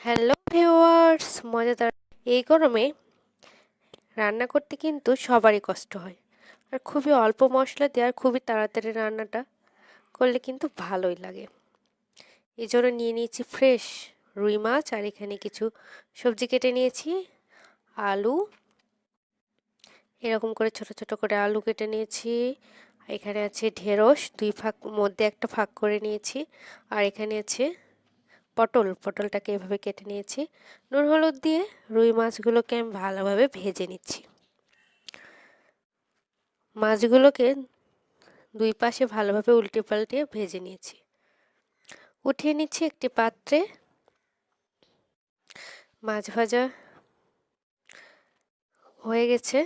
Hello viewers, মজাদার। এই গরমে রান্না করতে কিন্তু সবারই কষ্ট হয়। আর খুবই অল্প মশলা দেওয়ার খুবই তাড়াতাড়ি রান্নাটা করলে কিন্তু ভালোই লাগে। এই জন্য নিয়ে নিয়েছি ফ্রেশ রুই মাছ আর এখানে কিছু সবজি কেটে নিয়েছি, আলু। এরকম করে ছোট ছোট করে আলু কেটে নিয়েছি। এখানে আছে ঢেঁড়স, দুই ফাঁক, মধ্যে একটা ফাঁক করে নিয়েছি। আর এখানে আছে পটল, পটলটাকে এভাবে কেটে নিয়েছি। নুন, হলুদ দিয়ে রুই মাছগুলোকে আমি ভালোভাবে ভেজে নিচ্ছি। মাছগুলোকে দুই পাশে ভালোভাবে উল্টে পাল্টে ভেজে নিয়েছি। উঠিয়ে নিচ্ছি একটি পাত্রে মাছ ভাজা হয়ে গেছে।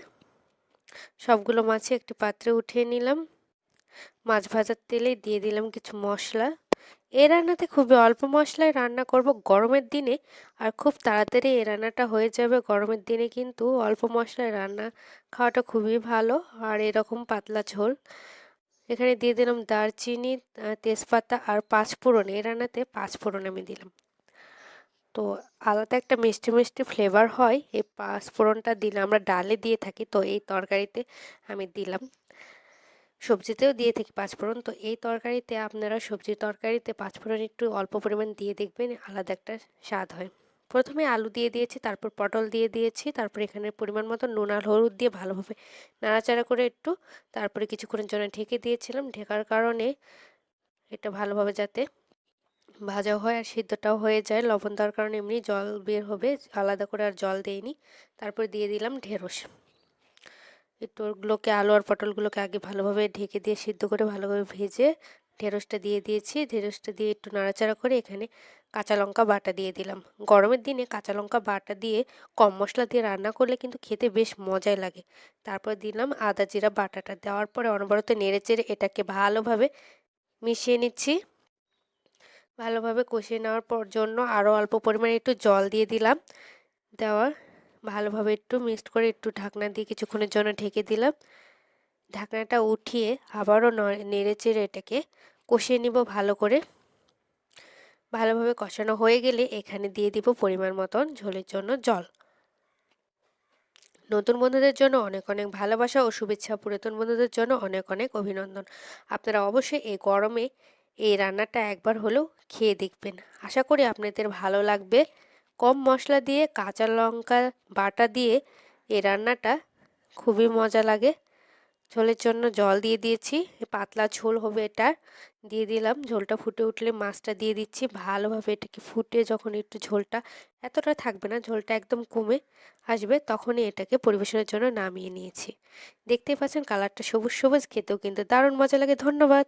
সবগুলো মাছে একটি পাত্রে উঠিয়ে নিলাম। মাছ ভাজার তেলে দিয়ে দিলাম কিছু মশলা। এই রান্নাতে খুবই অল্প মশলায় রান্না করব গরমের দিনে, আর খুব তাড়াতাড়ি এই রান্নাটা হয়ে যাবে। গরমের দিনে কিন্তু অল্প মশলায় রান্না খাওয়াটা খুবই ভালো, আর এরকম পাতলা ঝোল। এখানে দিয়ে দিলাম দারচিনি তেজপাতা আর পাঁচফোড়ন। এই রান্নাতে পাঁচফোড়ন আমি দিলাম। তো আলাদা একটা মিষ্টি মিষ্টি ফ্লেভার হয়, এই পাঁচফোড়নটা দিলে আমরা ডালে দিয়ে থাকি, তো এই তরকারিতে আমি দিলাম। সবজিতেও দিয়ে থাকি পাঁচফোড়ন। তো এই তরকারিতে আপনারা সবজির তরকারিতে পাঁচফোড়ন একটু অল্প পরিমাণ দিয়ে দেখবেন, আলাদা একটা স্বাদ হয়। প্রথমে আলু দিয়ে দিয়েছি, তারপর পটল দিয়ে দিয়েছি, তারপর এখানে পরিমাণ মতো নুন আর হলুদ দিয়ে ভালোভাবে নাড়াচাড়া করে একটু, তারপরে কিছুক্ষণের জন্য ঢেকে দিয়েছিলাম। ঢেকার কারণে এটা ভালোভাবে যাতে ভাজা হয় আর সিদ্ধটাও হয়ে যায়। লবণ দেওয়ার কারণে এমনি জল বের হবে, আলাদা করে আর জল দেয়নি তারপর দিয়ে দিলাম ঢেঁড়স। ওগুলোকে আলু আর পটলগুলোকে আগে ভালোভাবে ঢেকে দিয়ে সিদ্ধ করে ভালোভাবে ভেজে ঢেঁড়সটা দিয়ে দিয়েছি। ঢেঁড়সটা দিয়ে একটু নাড়াচাড়া করে এখানে কাঁচা লঙ্কা বাটা দিয়ে দিলাম। গরমের দিনে কাঁচা লঙ্কা বাটা দিয়ে কম মশলা দিয়ে রান্না করলে কিন্তু খেতে বেশ মজাই লাগে। তারপর দিলাম আদা জিরা বাটাটা। দেওয়ার পরে অনবরত নেড়ে চেড়ে এটাকে ভালোভাবে মিশিয়ে নিচ্ছি। ভালোভাবে কষিয়ে নেওয়ার পর জন্য আরও অল্প পরিমাণে একটু জল দিয়ে দিলাম। দেওয়ার ভালোভাবে একটু মিক্সড করে একটু ঢাকনা দিয়ে কিছুক্ষণের জন্য ঢেকে দিলাম। ঢাকনাটা উঠিয়ে আবারও নেড়ে চেড়ে এটাকে কষিয়ে নিব ভালো করে। ভালোভাবে কষানো হয়ে গেলে এখানে দিয়ে দিব পরিমাণ মতন ঝোলের জন্য জল। নতুন বন্ধুদের জন্য অনেক অনেক ভালোবাসা ও শুভেচ্ছা। পুরাতন বন্ধুদের জন্য অনেক অনেক অভিনন্দন। আপনারা অবশ্যই এই গরমে এই রান্নাটা একবার হলেও খেয়ে দেখবেন। আশা করি আপনাদের ভালো লাগবে। কম মশলা দিয়ে কাঁচা লঙ্কা বাটা দিয়ে এই রান্নাটা খুবই মজা লাগে। ঝোলের জন্য জল দিয়ে দিয়েছি, পাতলা ঝোল হবে এটা দিয়ে দিলাম, ঝোলটা ফুটে উঠলে মাছটা দিয়ে দিচ্ছি। ভালোভাবে এটাকে ফুটে যখন একটু ঝোলটা, এতটা থাকবে না, ঝোলটা একদম কমে আসবে, তখনই এটাকে পরিবেশনের জন্য নামিয়ে নিয়েছি। দেখতেই পাচ্ছেন, কালারটা সবুজ সবুজ, খেতেও কিন্তু দারুণ মজা লাগে। ধন্যবাদ।